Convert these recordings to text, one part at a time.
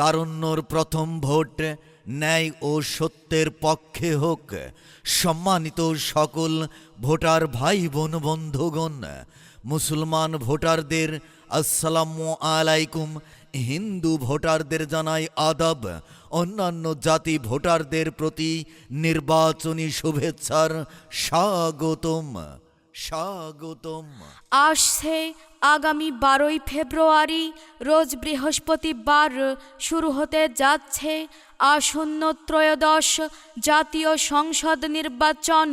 তারুণ্যর প্রথম ভোট, ন্যায় ও সত্যের পক্ষে হোক। সম্মানিত সকল ভোটার ভাই বোন বন্ধুগণ, মুসলমান ভোটারদের আসসালামু আলাইকুম। হিন্দু ভোটারদের জানাই আদাব। অন্যান্য জাতি ভোটারদের প্রতি নির্বাচনী শুভেচ্ছার স্বাগতম। স্বাগতম। আসছে আগামী বারোই ফেব্রুয়ারি রোজ বৃহস্পতিবার শুরু হতে যাচ্ছে আসন্ন ত্রয়োদশ জাতীয় সংসদ নির্বাচন।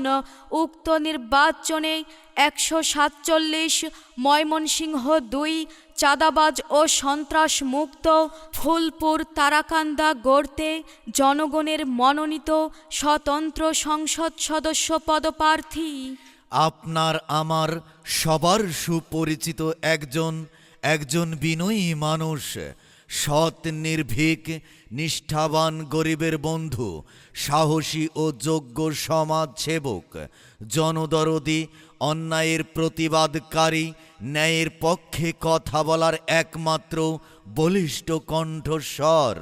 উক্ত নির্বাচনে একশো সাতচল্লিশ, ময়মনসিংহ দুই, চাঁদাবাজ ও সন্ত্রাস মুক্ত ফুলপুর তারাকান্দা গড়তে জনগণের মনোনীত স্বতন্ত্র সংসদ সদস্য পদপ্রার্থী। আপনার আমার সবার সুপরিচিত একজন একজন বিনয়ী মানুষ, সৎ, নির্ভীক, নিষ্ঠাবান, গরিবের বন্ধু, সাহসী ও যোগ্য সমাজসেবক, জনদরদি, অন্যায়ের প্রতিবাদকারী, ন্যায়ের পক্ষে কথা বলার একমাত্র বলিষ্ঠ কণ্ঠস্বর।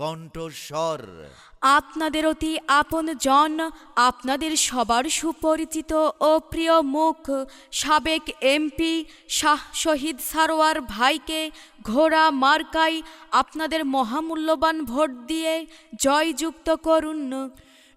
কণ্ঠস্বর। আপনাদের অতি আপন জন আপনাদের সবার সুপরিচিত ও প্রিয় মুখ সাবেক এমপি শাহ শহীদ সারোয়ার ভাইকে ঘোড়া মার্কাই আপনাদের মহামূল্যবান ভোট দিয়ে জয়যুক্ত করুন।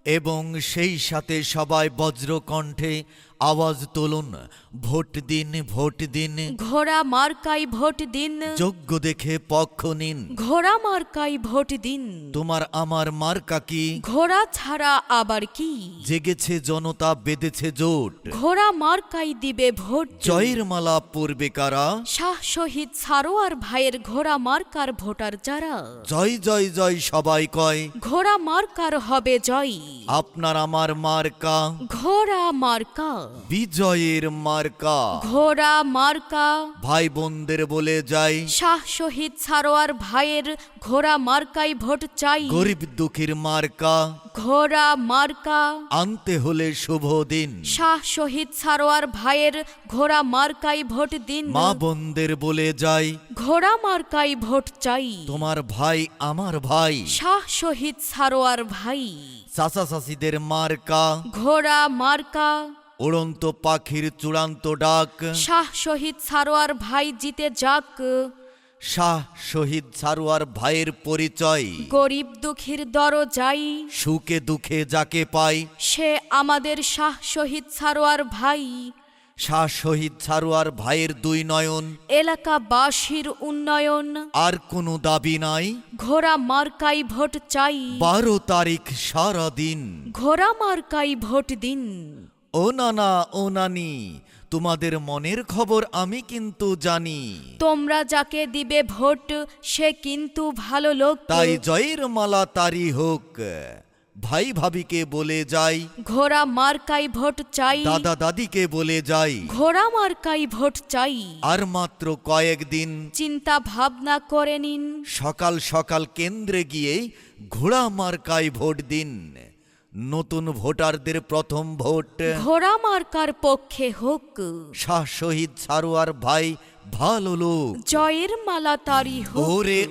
এবং সেই সাথে সবাই বজ্রকণ্ঠে আওয়াজ তুলুন ভোট দিন ভোট দিন। ঘোড়া মার্কাই ভোট দিন। যোগ্য দেখে পক্ষ নিন। ঘোড়া মার্কাই ভোট দিন। তোমার আমার মার্কা কি? ঘোড়া ছাড়া আবার কি? জেগেছে জনতা বেঁধেছে জোট। ঘোড়া মার্কাই দিবে ভোট। জয়ের মালা পূর্বে কারা? শাহ শহীদ সারোয়ার ভাইয়ের ঘোড়া মার্কার ভোটার যারা? জয় জয় জয় সবাই কয়। ঘোড়া মার্কার হবে জয়। আপনার আমার মার্কা। ঘোড়া মার্কা। বিজয়ের মার্কা। ঘোড়া মার্কা। ভাই বোনদের বলে যাই। শাহ শহীদ সারোয়ার ভাইয়ের ঘোড়া মার্কাই ভোট চাই। গরিব দুঃখীর মার্কা। ঘোড়া মার্কা। আনতে হলে শুভ দিন। শাহ শহীদ সারোয়ার ভাইয়ের ঘোড়া মার্কাই ভোট দিন। মা বোনদের বলে যাই। ঘোড়া মার্কাই ভোট চাই। তোমার ভাই আমার ভাই। শাহ শহীদ সারোয়ার ভাই। চাচা চাষিদের মার্কা। ঘোড়া মার্কা। উড়ন্ত পাখির চূড়ান্ত ডাক। শাহ শহীদ সারোয়ার ভাই জিতে যাক। শাহ শহীদ সারোয়ার ভাইয়ের পরিচয়। গরিব দুঃখীর দরজাই। সুখে দুঃখে যাকে পাই। সে আমাদের শাহ শহীদ সারোয়ার ভাই। শাহ শহীদ সারোয়ার ভাইয়ের দুই নয়ন। এলাকাবাসীর উন্নয়ন। আর কোনো দাবি নাই। ঘোড়া মার্কাই ভোট চাই। বারো তারিখ সারা দিন। ঘোড়া মার্কাই ভোট দিন। ও নানা ও নানি তোমাদের মনের খবর আমি কিন্তু জানি। তোমরা যাকে দিবে ভোট সে কিন্তু ভালো লোক। তাই জয়ের মালা তারি হোক। ভাই ভাবিকে বলে যাই। ঘোড়া মার্কাই ভোট চাই। দাদা দাদিকে বলে যাই। ঘোড়া মার্কাই ভোট চাই। আর মাত্র কয়েকদিন চিন্তা ভাবনা করে নিন। সকাল সকাল কেন্দ্রে গিয়ে ঘোড়া মার্কায় ভোট দিন। নতুন ভোটারদের প্রথম ভোট। ঘোড়া মার্কার পক্ষে হোক। শাহ শহীদ সারোয়ার ভাই ভালো লোক। জয়ের মালা তারি হোক। ওরে